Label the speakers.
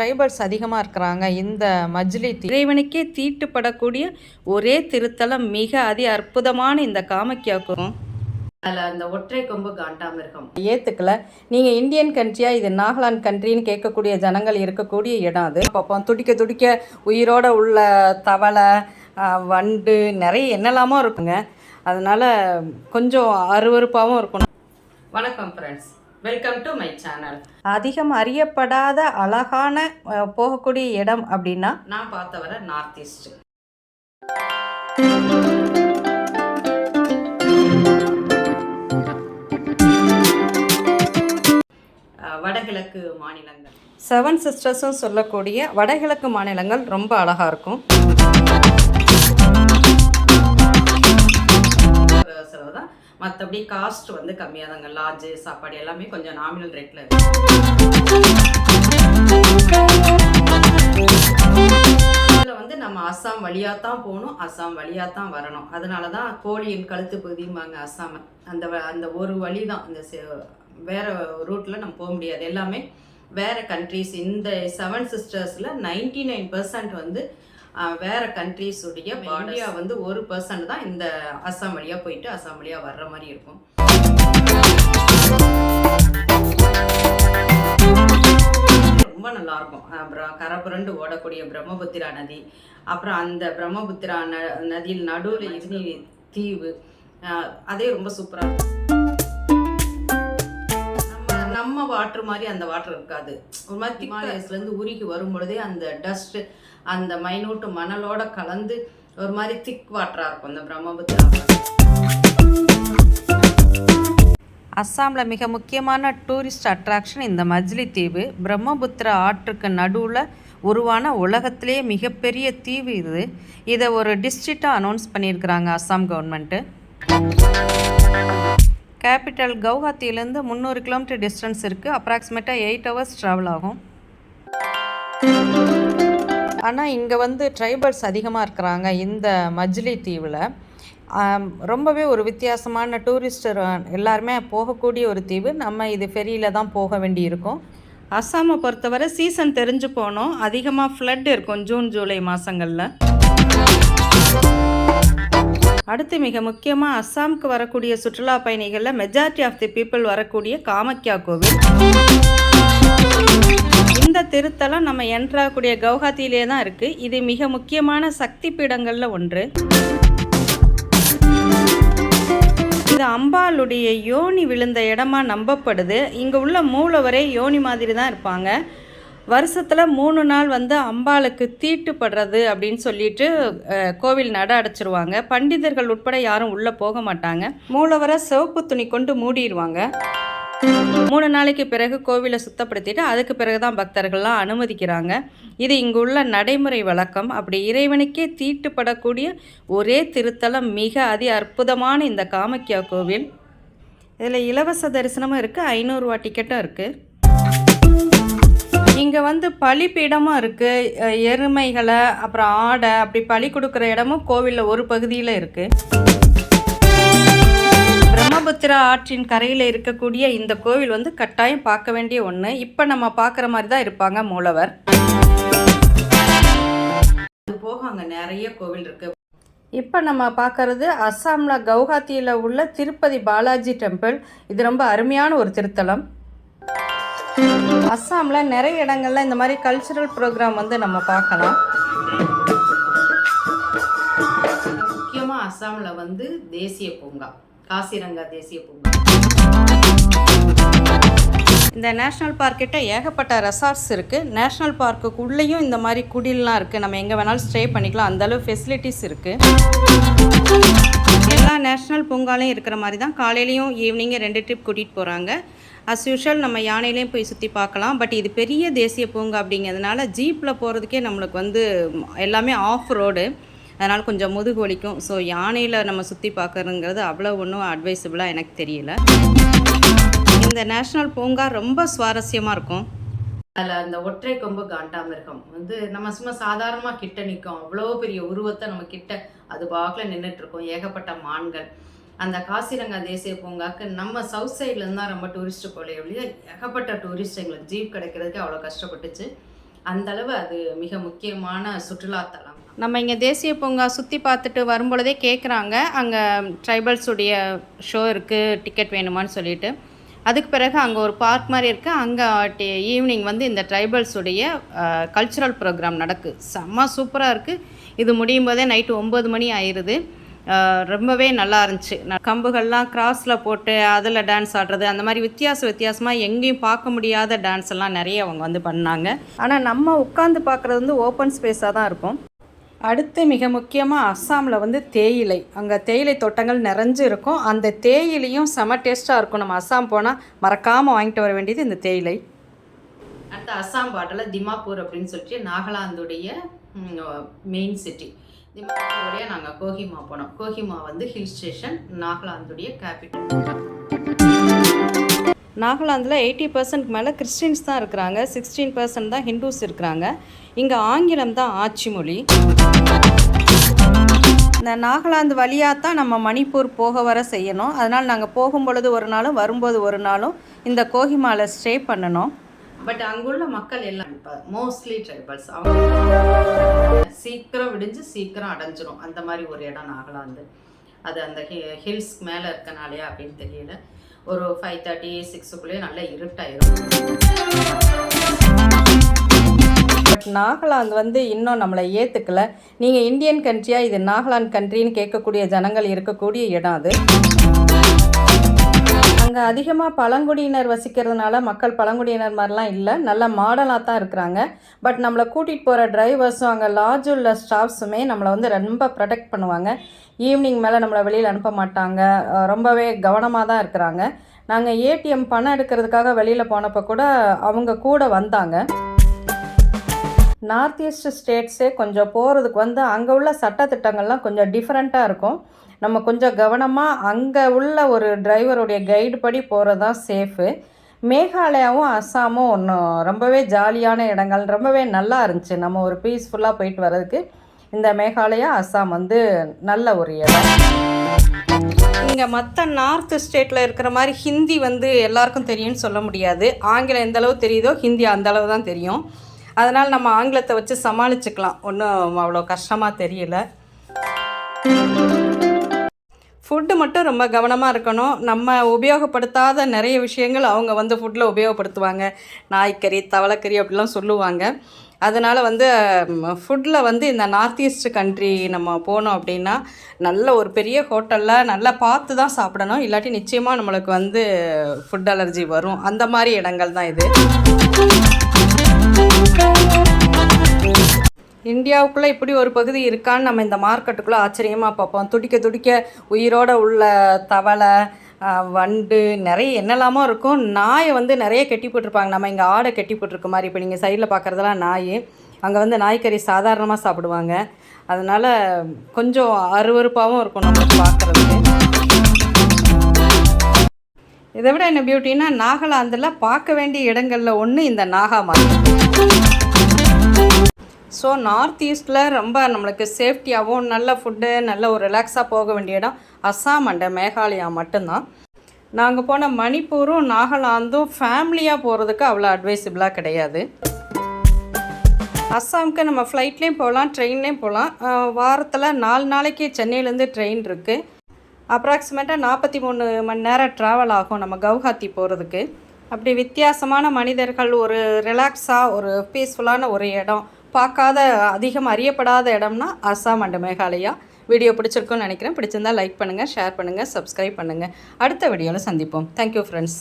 Speaker 1: Tribals அதிகமாக இருக்கிறாங்க. இந்த மஜ்லி இறைவனுக்கே தீட்டுப்படக்கூடிய ஒரே திருத்தலம் மிக அதி அற்புதமான இந்த காமக்கியாக்கும்
Speaker 2: அதில் அந்த ஒற்றை கொம்பு காண்டாமிருகம்.
Speaker 1: ஏற்றுக்கல நீங்கள் இந்தியன் கண்ட்ரியா இது நாகாலாந்து கண்ட்ரின்னு கேட்கக்கூடிய ஜனங்கள் இருக்கக்கூடிய இடம் அது. பார்ப்போம் துடிக்க துடிக்க உயிரோட உள்ள தவளை வண்டு நிறைய என்னெல்லாமோ இருக்குங்க. அதனால கொஞ்சம் அருவருப்பாகவும் இருக்கணும்.
Speaker 2: வணக்கம் friends welcome to my channel
Speaker 1: அதிகம் அறியப்படாத அழகான போகக்கூடிய இடம் அப்படின்னா?
Speaker 2: நான் பார்த்த வர நார்த் ஈஸ்ட் வடகிழக்கு மாநிலங்கள்.
Speaker 1: செவன் சிஸ்டர்ஸும் சொல்லக்கூடிய வடகிழக்கு மாநிலங்கள் ரொம்ப அழகாக இருக்கும்.
Speaker 2: மற்றபடி காஸ்ட் வந்து கம்மியாக தாங்க லாட்ஜு சாப்பாடு எல்லாமே கொஞ்சம் நாமினல் ரேட்டில் இதில் வந்து நம்ம அஸ்ஸாம் வழியாக தான் போகணும் அஸ்ஸாம் வழியாக தான் வரணும். அதனால தான் கோழியின் கழுத்து பகுதிம்பாங்க அஸ்ஸாம் அந்த வ- அந்த ஒரு வழி தான் அந்த வேறு ரூட்டில் நம்ம போக முடியாது. எல்லாமே வேறு கண்ட்ரீஸ் இந்த செவன் சிஸ்டர்ஸில் நைன்டி நைன் பர்சன்ட் வந்து வேற கண்ட்ரீஸ் உடைய இந்தியா வந்து ஒரு பர்சன்ட் தான் இந்த அஸ்ஸாம் வழியாக போயிட்டு அஸ்ஸாம் வழியாக வர்ற மாதிரி இருக்கும். ரொம்ப நல்லா இருக்கும். அப்புறம் கரை புரண்டு ஓடக்கூடிய பிரம்மபுத்திரா நதி. அப்புறம் அந்த பிரம்மபுத்திரா ந நதியில் நடுவில் இருந்து தீவு. அதே ரொம்ப சூப்பராக இருக்கும். நம்ம வாட்டர் மாதிரி அந்த வாட்டர் இருக்காது. ஒரு மாதிரி ஹிமாலயஸ்லேருந்து உருகி வரும் பொழுதே அந்த டஸ்ட் அந்த மைனூட்டு மணலோட கலந்து ஒரு மாதிரி திக் வாட்டராக இருக்கும். அந்த பிரம்மபுத்திரா
Speaker 1: அஸ்ஸாமில் மிக முக்கியமான டூரிஸ்ட் அட்ராக்ஷன் இந்த மஜ்லி தீவு. பிரம்மபுத்திரா ஆற்றுக்கு நடுவில் உருவான உலகத்திலேயே மிகப்பெரிய தீவு இது. இதை ஒரு டிஸ்ட்ரிக்டாக அனௌன்ஸ் பண்ணியிருக்கிறாங்க அஸ்ஸாம் கவர்மெண்ட்டு கேபிட்டல் கவுஹாத்தியிலேருந்து முந்நூறு கிலோமீட்டர் டிஸ்டன்ஸ் இருக்குது அப்ராக்சிமேட்டாக எயிட் ஹவர்ஸ் ட்ராவல் ஆகும். ஆனால் இங்கே வந்து ட்ரைபல்ஸ் அதிகமாக இருக்கிறாங்க இந்த மஜ்லி தீவில். ரொம்பவே ஒரு வித்தியாசமான டூரிஸ்டர் எல்லாருமே போகக்கூடிய ஒரு தீவு. நம்ம இது ஃபெரியில் தான் போக வேண்டி இருக்கும் அஸ்ஸாமை பொறுத்தவரை சீசன் தெரிஞ்சு போனோம். அதிகமாக ஃப்ளட் இருக்கும் ஜூன் ஜூலை மாதங்களில் அடுத்து மிக முக்கியமாக அஸ்ஸாமுக்கு வரக்கூடிய சுற்றுலா பயணிகளில் மெஜாரிட்டி ஆஃப் தி பீப்புள் வரக்கூடிய காமக்யா கோவில். இந்த திருத்தலம் நம்ம என்ட்ராகக்கூடிய கவுஹாத்தியிலே தான் இருக்குது இது மிக முக்கியமான சக்தி பீடங்களில் ஒன்று. இது அம்பாளுடைய யோனி விழுந்த இடமா நம்பப்படுது. இங்கே உள்ள மூலவரே யோனி மாதிரி தான் இருப்பாங்க. வருஷத்தில் மூணு நாள் வந்து அம்பாளுக்கு தீட்டுப்படுறது அப்படின்னு சொல்லிட்டு கோவில் நட அடைச்சிருவாங்க. பண்டிதர்கள் உட்பட யாரும் உள்ளே போக மாட்டாங்க. மூலவரை சிவப்பு துணி கொண்டு மூடிடுவாங்க மூணு நாளைக்கு பிறகு கோவிலை சுத்தப்படுத்திட்டு அதுக்கு பிறகு தான் பக்தர்கள்லாம் அனுமதிக்கிறாங்க. இது இங்கு உள்ள நடைமுறை வழக்கம். அப்படி இறைவனுக்கே தீட்டுப்படக்கூடிய ஒரே திருத்தலம் மிக அதி அற்புதமான இந்த காமக்கியா கோவில். இதில் இலவச தரிசனமும் இருக்குது ஐநூறுரூவா டிக்கெட்டும் இருக்குது இங்கே வந்து பலிப்பீடமும் இருக்குது எருமைகளை அப்புறம் ஆடை அப்படி பலி கொடுக்குற இடமும் கோவிலில் ஒரு பகுதியில் இருக்குது பிரம்மபுத்திரா ஆற்றின் கரையில் இருக்கக்கூடிய இந்த கோவில் வந்து கட்டாயம் பார்க்க வேண்டிய ஒன்று இப்போ நம்ம பார்க்குற மாதிரி தான் இருப்பாங்க மூலவர்.
Speaker 2: அது போக அங்கே நிறைய கோவில் இருக்குது
Speaker 1: இப்போ நம்ம பார்க்கறது அஸ்ஸாமில் கவுஹாத்தியில் உள்ள திருப்பதி பாலாஜி டெம்பிள். இது ரொம்ப அருமையான ஒரு திருத்தலம். அஸ்ஸாமில் நிறைய இடங்கள்ல இந்த மாதிரி கல்ச்சுரல் ப்ரோக்ராம் வந்து நம்ம பார்க்கலாம்.
Speaker 2: முக்கியமாக அஸ்ஸாமில் வந்து தேசிய பூங்கா காசிரங்கா தேசிய பூங்கா.
Speaker 1: இந்த நேஷ்னல் பார்க் கிட்ட ஏகப்பட்ட ரெசார்ட்ஸ் இருக்குது நேஷ்னல் பார்க்குக்கு உள்ளேயும் இந்த மாதிரி குடில்லாம் இருக்குது நம்ம எங்கே வேணாலும் ஸ்டே பண்ணிக்கலாம். அந்த அளவு ஃபெசிலிட்டிஸ் இருக்குது எல்லா நேஷ்னல் பூங்காலையும் இருக்கிற மாதிரி தான் காலையிலையும் ஈவினிங்கும் ரெண்டு ட்ரிப் கூட்டிகிட்டு போகிறாங்க அஸ் யூஷுவல் நம்ம யானையிலையும் போய் சுற்றி பார்க்கலாம். பட் இது பெரிய தேசிய பூங்கா அப்படிங்கிறதுனால ஜீப்பில் போகிறதுக்கே நம்மளுக்கு வந்து எல்லாமே ஆஃப் ரோடு அதனால் கொஞ்சம் முதுகு வலிக்கும். ஸோ யானையில் நம்ம சுற்றி பார்க்கறதுங்கிறது அவ்வளோ ஒன்றும் அட்வைசபிளாக எனக்கு தெரியல. இந்த நேஷ்னல் பூங்கா ரொம்ப சுவாரஸ்யமாக இருக்கும்.
Speaker 2: அதில் அந்த ஒற்றை கொம்பு காண்டாமிருகம் வந்து நம்ம சும்மா சாதாரணமாக கிட்ட நிற்கும். அவ்வளோ பெரிய உருவத்தை நம்ம கிட்ட அது பாக்கில் நின்றுட்டு இருக்கோம். ஏகப்பட்ட மான்கள். அந்த காசிரங்கா தேசிய பூங்காக்கு நம்ம சவுத் சைட்லேருந்து தான் ரொம்ப டூரிஸ்ட் போல ஒழிய ஏகப்பட்ட டூரிஸ்ட் எங்களுக்கு ஜீப் கிடைக்கிறதுக்கு அவ்வளோ கஷ்டப்பட்டுச்சு. அந்த அளவு அது மிக முக்கியமான சுற்றுலாத்தலம்
Speaker 1: நம்ம இங்கே தேசிய பூங்கா சுற்றி பார்த்துட்டு வரும்பொழுதே கேட்குறாங்க அங்கே ட்ரைபல்ஸுடைய ஷோ இருக்குது டிக்கெட் வேணுமான்னு சொல்லிட்டு. அதுக்கு பிறகு அங்கே ஒரு பார்க் மாதிரி இருக்குது அங்கே ஈவினிங் வந்து இந்த ட்ரைபல்ஸுடைய கல்ச்சுரல் ப்ரோக்ராம் நடக்கு. செம்ம சூப்பராக இருக்குது இது முடியும் போதே நைட்டு ஒம்பது மணி ஆயிடுது ரொம்பவே நல்லா இருந்துச்சு. நான் கம்புகள்லாம் கிராஸில் போட்டு அதில் டான்ஸ் ஆடுறது அந்த மாதிரி வித்தியாச வித்தியாசமாக எங்கேயும் பார்க்க முடியாத டான்ஸ் எல்லாம் நிறைய அவங்க வந்து பண்ணாங்க. ஆனால் நம்ம உட்காந்து பார்க்குறது வந்து ஓப்பன் ஸ்பேஸாக தான் இருக்கும். அடுத்து மிக முக்கியமாக அஸ்ஸாமில் வந்து தேயிலை. அங்கே தேயிலை தோட்டங்கள் நிறைஞ்சு இருக்கும். அந்த தேயிலையும் செம டேஸ்ட்டாக இருக்கும். நம்ம அஸ்ஸாம் போனால் மறக்காமல் வாங்கிட்டு வர வேண்டியது இந்த தேயிலை.
Speaker 2: அடுத்து அஸ்ஸாம் பாட்டில் திமாப்பூர் அப்படின்னு சொல்லிட்டு நாகாலாந்துடைய மெயின் சிட்டி திமாப்பூருடைய நாங்கள் கோஹிமா போனோம். கோஹிமா வந்து ஹில் ஸ்டேஷன் நாகாலாந்துடைய கேபிட்டல்
Speaker 1: நாகாலாந்தில் எயிட்டி பர்சன்ட் மேலே கிறிஸ்டின்ஸ் தான் இருக்கிறாங்க. சிக்ஸ்டீன் பர்சன்ட் தான் ஹிந்துஸ் இருக்கிறாங்க. இங்கே ஆங்கிலம் தான் ஆட்சி மொழி இந்த நாகாலாந்து வழியாக தான் நம்ம மணிப்பூர் போக வர செய்யணும். அதனால் நாங்கள் போகும்பொழுது ஒரு நாளும் வரும்போது ஒரு நாளும் இந்த கோஹிமாவில் ஸ்டே பண்ணணும்.
Speaker 2: பட் அங்குள்ள மக்கள் எல்லாம் இப்போ மோஸ்ட்லி ட்ரைபல்ஸ் அவங்க சீக்கிரம் விடிஞ்சு சீக்கிரம் அடைஞ்சிரும். அந்த மாதிரி ஒரு இடம் நாகலாந்து. அது அந்த ஹில்ஸ் மேலே இருக்கனாலையா அப்படின்னு தெரியல. ஒரு ஃபைவ் தேர்ட்டி சிக்ஸுக்குள்ளேயே நல்லா இருட்டாயிரும்.
Speaker 1: பட் நாகாலாந்து வந்து இன்னும் நம்மளை ஏற்றுக்கல நீங்கள் இந்தியன் கண்ட்ரியாக இது நாகாலாந்து கண்ட்ரின்னு கேட்கக்கூடிய ஜனங்கள் இருக்கக்கூடிய இடம் அது. அங்கே அதிகமாக பழங்குடியினர் வசிக்கிறதுனால மக்கள் பழங்குடியினர் மாதிரிலாம் இல்லை. நல்ல மாடலாக தான் இருக்கிறாங்க. பட் நம்மளை கூட்டிகிட்டு போகிற டிரைவர்ஸும் அங்கே லாட்ஜ் உள்ள ஸ்டாஃப்ஸுமே நம்மளை வந்து ரொம்ப ப்ரொடெக்ட் பண்ணுவாங்க. ஈவினிங் மேலே நம்மளை வெளியில் அனுப்ப மாட்டாங்க. ரொம்பவே கவனமாக தான் இருக்கிறாங்க. நாங்கள் ஏடிஎம் பணம் எடுக்கிறதுக்காக வெளியில் போனப்போ கூட அவங்க கூட வந்தாங்க. நார்த் ஈஸ்ட் ஸ்டேட்ஸே கொஞ்சம் போகிறதுக்கு வந்து அங்கே உள்ள சட்டத்திட்டங்கள்லாம் கொஞ்சம் டிஃப்ரெண்ட்டாக இருக்கும். நம்ம கொஞ்சம் கவனமாக அங்கே உள்ள ஒரு டிரைவருடைய கைடு படி போகிறது தான் சேஃபு மேகாலயாவும் அஸ்ஸாமும் ஒன்றும் ரொம்பவே ஜாலியான இடங்கள் ரொம்பவே நல்லா இருந்துச்சு. நம்ம ஒரு பீஸ்ஃபுல்லாக போயிட்டு வர்றதுக்கு இந்த மேகாலயா அஸ்ஸாம் வந்து நல்ல ஒரு இடம். இங்கே மற்ற நார்த் ஸ்டேட்டில் இருக்கிற மாதிரி ஹிந்தி வந்து எல்லாருக்கும் தெரியும்னு சொல்ல முடியாது. ஆங்கிலம் எந்த அளவு தெரியுதோ ஹிந்தி அந்த அளவு தான் தெரியும். அதனால் நம்ம ஆங்கிலத்தை வச்சு சமாளிச்சுக்கலாம். ஒன்றும் அவ்வளோ கஷ்டமாக தெரியல. ஃபுட்டு மட்டும் ரொம்ப கவனமாக இருக்கணும். நம்ம உபயோகப்படுத்தாத நிறைய விஷயங்கள் அவங்க வந்து ஃபுட்டில் உபயோகப்படுத்துவாங்க. நாய்க்கறி தவளைக்கறி அப்படிலாம் சொல்லுவாங்க. அதனால் வந்து ஃபுட்டில் வந்து இந்த நார்த் ஈஸ்ட் கண்ட்ரி நம்ம போனோம் அப்படின்னா நல்ல ஒரு பெரிய ஹோட்டலில் நல்லா பார்த்து தான் சாப்பிடணும். இல்லாட்டி நிச்சயமாக நம்மளுக்கு வந்து ஃபுட் அலர்ஜி வரும். அந்த மாதிரி இடங்கள் தான் இது. இந்தியாவுக்குள்ளே இப்படி ஒரு பகுதி இருக்கான்னு நம்ம இந்த மார்க்கெட்டுக்குள்ளே ஆச்சரியமாக பார்ப்போம். துடிக்க துடிக்க உயிரோடு உள்ள தவளை வண்டு நிறைய என்னெல்லாமோ இருக்கும். நாயை வந்து நிறைய கட்டி போட்டிருப்பாங்க. நம்ம இங்கே ஆடை கட்டி போட்டிருக்க மாதிரி. இப்போ நீங்கள் சைடில் பார்க்குறதெல்லாம் நாய். அங்கே வந்து நாய்க்கறி சாதாரணமாக சாப்பிடுவாங்க. அதனால் கொஞ்சம் அருவருப்பாகவும் இருக்கும் நம்மளுக்கு பார்க்குறதுக்கு. இதை விட என்ன பியூட்டின்னா நாகாலாந்தில் பார்க்க வேண்டிய இடங்களில் ஒன்று இந்த நாகா மார்க்கெட் ஸோ நார்த் ஈஸ்டில் ரொம்ப நம்மளுக்கு சேஃப்டியாகவும் நல்ல ஃபுட்டு நல்ல ஒரு ரிலாக்ஸாக போக வேண்டிய இடம் அஸ்ஸாம் அண்ட் மேகாலயா மட்டும்தான். நாங்கள் போன மணிப்பூரும் நாகாலாந்தும் ஃபேமிலியாக போகிறதுக்கு அவ்வளோ அட்வைசபிளாக கிடையாது. அஸ்ஸாமுக்கு நம்ம ஃப்ளைட்லேயும் போகலாம் ட்ரெயின்லேயும் போகலாம். வாரத்தில் நாலு நாளைக்கு சென்னையிலேருந்து ட்ரெயின் இருக்குது அப்ராக்சிமேட்டாக நாற்பத்தி மூணு மணி நேரம் ட்ராவல் ஆகும் நம்ம கவுஹாத்தி போகிறதுக்கு அப்படி வித்தியாசமான மனிதர்கள் ஒரு ரிலாக்ஸாக ஒரு பீஸ்ஃபுல்லான ஒரு இடம். பார்க்காத அதிகம் அறியப்படாத இடம்னா அஸ்ஸாம் அண்ட் மேகாலயா. வீடியோ பிடிச்சிருக்குன்னு நினைக்கிறேன். பிடிச்சிருந்தா லைக் பண்ணுங்கள் ஷேர் பண்ணுங்கள் சப்ஸ்கிரைப் பண்ணுங்கள் அடுத்த வீடியோவில் சந்திப்போம். Thank you friends